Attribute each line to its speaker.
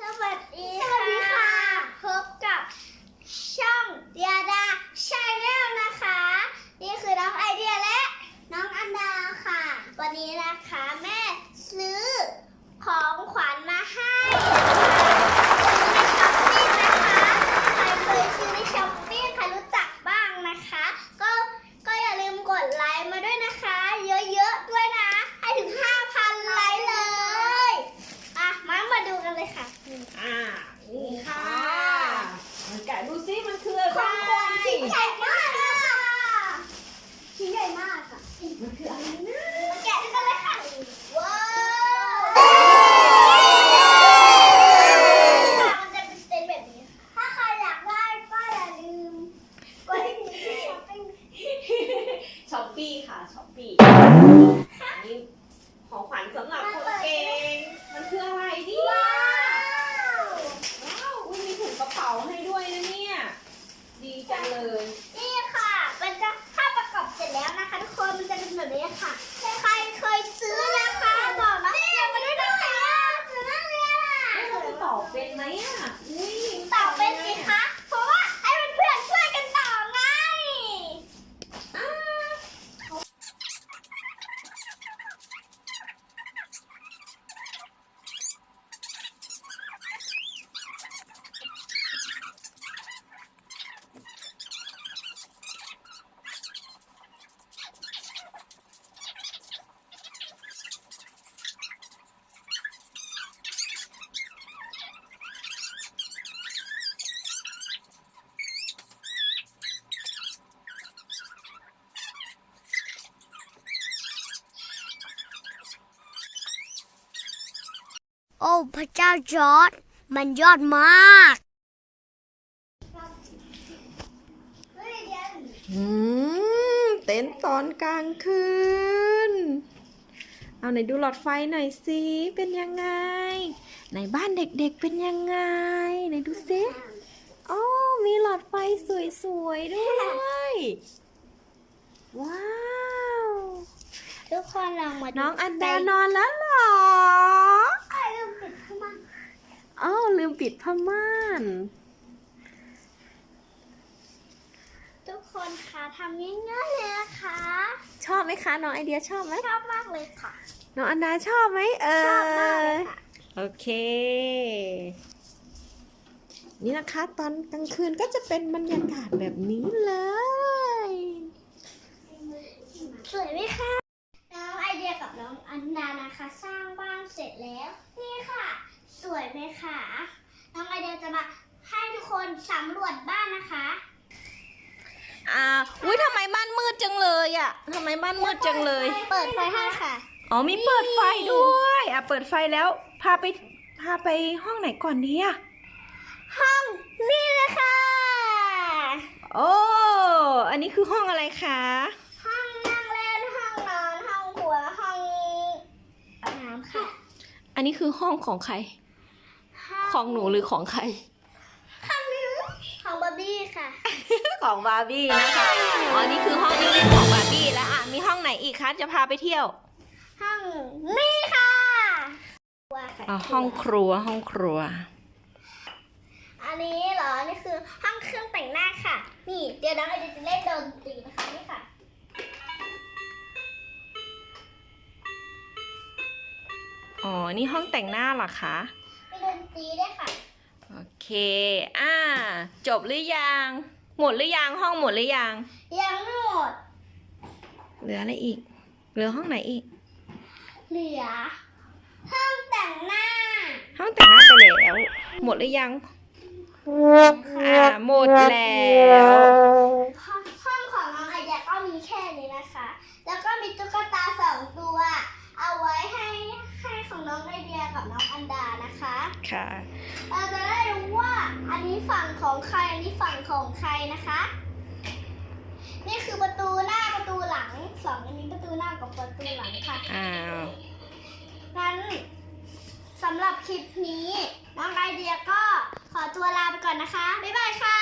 Speaker 1: สวัสดีค่ะ พบกับช่องเดียดาชาแนลนะคะ นี่คือน้องไอเดียและน้องอันดาค่ะ วันนี้นะคะแม่ซื้อของขวัญมาให้ซื้อในช้อปปี้นะคะ ใครเคยซื้อในช้อปปี้ใครรู้จักบ้างนะคะ ก็ก็อย่าลืมกดไลค์มาด้วยอะๆด้วยนะ ให้ถึง 5,000 ไลค์เลย อะ มามาดูกันเลยค่ะ
Speaker 2: อ่า นี่ค่ะมันแกะดูซิมันคืออะไร
Speaker 1: ของขวัญชิ้นใหญ่มากค่ะชิ้นใหญ่มากค่ะ
Speaker 2: มันคืออะไรนะ
Speaker 1: มาแกะด้วยกันเลยค่ะ ว้าวค่ะมันจะเป็นสเตนแบบนี้ ถ้าใครอยากได้ก็อย่าลืมกดที่ช้อปปิ้ง
Speaker 2: ช้อ ปี้ค่ะช้อปปี้อันนี้ของขวัญสำหรับคนเก่งมันคืออะไรดิ
Speaker 1: ว้าว
Speaker 2: ว้าวอุ๊ยมีถุงกระเป๋าให้ด้วยนะเนี่ย ดีจังเลย
Speaker 1: นี่ค่ะ มันจะถ้าประกอบเสร็จแล้วนะคะทุกคน มันจะเป็นแบบนี้ค่ะ ใครเคยซื้อนะคะบอกนะเรียนมาด้วยนะคะซื้อนั่นเลยอะ
Speaker 2: แล้วเราจะตอบเป็นไหมอะ อุ้ย
Speaker 1: ตอบเป็นสิคะ เพราะว่าให้เพื่อนๆช่วยกันตอบไง
Speaker 2: อ่า
Speaker 3: โอ้พระเจ้าจอร์ดมันยอดมาก
Speaker 1: เฮ้ยเดี๋ยว
Speaker 2: อืมเต้นท์ตอนกลางคืน เอาไหนดูหลอดไฟหน่อยสิ เป็นยังไง ในบ้านเด็กๆเป็นยังไง ไหนดูสิอ๋อมีหลอดไฟสวยๆด้วย ว้าว
Speaker 1: ทุกคนลองมาดู
Speaker 2: น้องอันดานอนแล้วเหรอ
Speaker 1: ใครลืมปิดเข้ามา
Speaker 2: อ้าวลืมปิดผ้าม่าน
Speaker 1: ทุกคนคะทำง่ายๆเลยนะคะ
Speaker 2: ชอบไหมคะน้องไอเดียชอบไหม
Speaker 1: ชอบมากเลยค่ะ
Speaker 2: น้องอันดาชอบไหมเออ
Speaker 1: ชอบมากเลยค่ะ
Speaker 2: โอเค นี่นะคะ ตอนกลางคืนก็จะเป็นบรรยากาศแบบนี้เลย
Speaker 1: สวยไหมคะน้องไอเดียกับน้องอันดานะคะ สร้างบ้านเสร็จแล้ว นี่ค่ะ สวยไหมคะน้องไอเดียจะมาให้ทุกคนสำรวจบ้านนะคะ
Speaker 2: อ่าอุ้ยทำไมบ้านมืดจังเลยอะทำไมบ้านมืดจังเลย
Speaker 1: เปิดไฟให้ค่ะ
Speaker 2: อ๋อมีเปิดไฟด้วยอะเปิดไฟแล้ว พาไปพาไปห้องไหนก่อนดีอะ
Speaker 1: ห้องนี่เลยค่ะ
Speaker 2: โอ้อันนี้คือห้องอะไรคะ
Speaker 1: ห้องนั่งเล่นห้องนอนห้องครัวห้องอาบน้ำค่ะ
Speaker 2: อันนี้คือห้องของใคร ของหนูหรือของใคร
Speaker 1: ห้องนี้ของบาร์บี้ค่ะ
Speaker 2: ของบาร์บี้นะคะอ๋อนี่คือห้องที่เล่นของบาร์บี้แล้วอะมีห้องไหนอีกคะจะพาไปเที่ยว
Speaker 1: ห้องนี่ค่ะว่าค่ะ
Speaker 2: อ๋อห้องครัวห้องครัว
Speaker 1: อันนี้เหรอนี่คือห้องเครื่องแต่งหน้าค่ะ นี่เดี๋ยวน้องไอเดียจะเล่นดนตรีนะคะนี่ค่ะ
Speaker 2: อ๋อ นี่ห้องแต่งหน้าเหรอคะ
Speaker 1: มี ดนตรีด้วยค่ะ
Speaker 2: โอเค อ่า จบหรือยัง หมดหรือยัง ห้องหมดหรือยัง
Speaker 1: ยังไม่หมด
Speaker 2: เหลืออะไรอีก เหลือห้องไหนอีก
Speaker 1: เหลือ ห้องแต่งหน้า
Speaker 2: ห้องแต่งหน้าไปแล้ว หมดหรือยัง อ่า หมดแล้ว
Speaker 1: ห้องห้องของน้องไอเดียก็มีแค่นี้นะคะ แล้วก็มีตุ๊กตาสองตัว เอาไว้ให้ให้ของน้องไอเดียกับน้องอันดานะคะ
Speaker 2: ค่ะ
Speaker 1: เราจะได้รู้ว่าอันนี้ฝั่งของใคร อันนี้ฝั่งของใครนะคะ นี่คือประตูหน้าประตูหลังสองอันนี้ประตูหน้ากับประตูหลังค่ะ
Speaker 2: อ้าว
Speaker 1: งั้นสำหรับคลิปนี้ น้องไอเดียก็ขอตัวลาไปก่อนนะคะ บ๊ายบายค่ะ